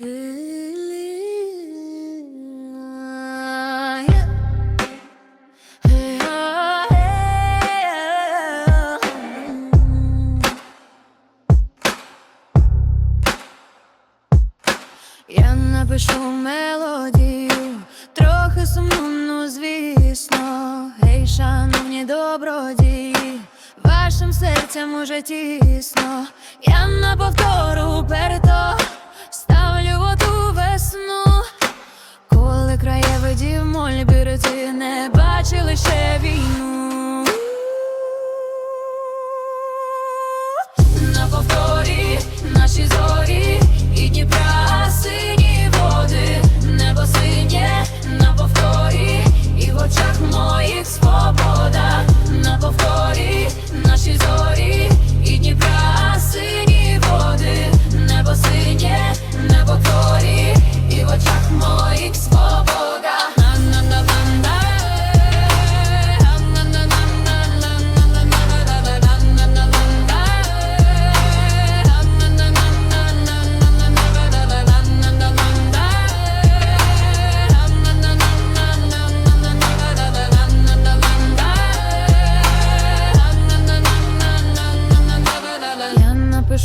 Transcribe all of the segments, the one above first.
Я напишу мелодію, трохи сумну, ну звісно. Гей, шановні добродії, вашим серцем уже тісно. Я на повтору перто не лише війну. На повторі наші зорі і Дніпра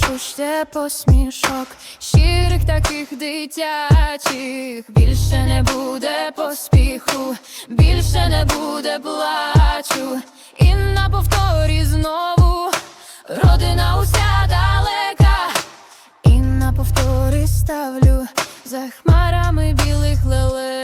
Я ще посмішок, щирих таких дитячих. Більше не буде поспіху, більше не буде плачу. І на повторі знову родина уся далека. І на повтори ставлю за хмарами білих лелек.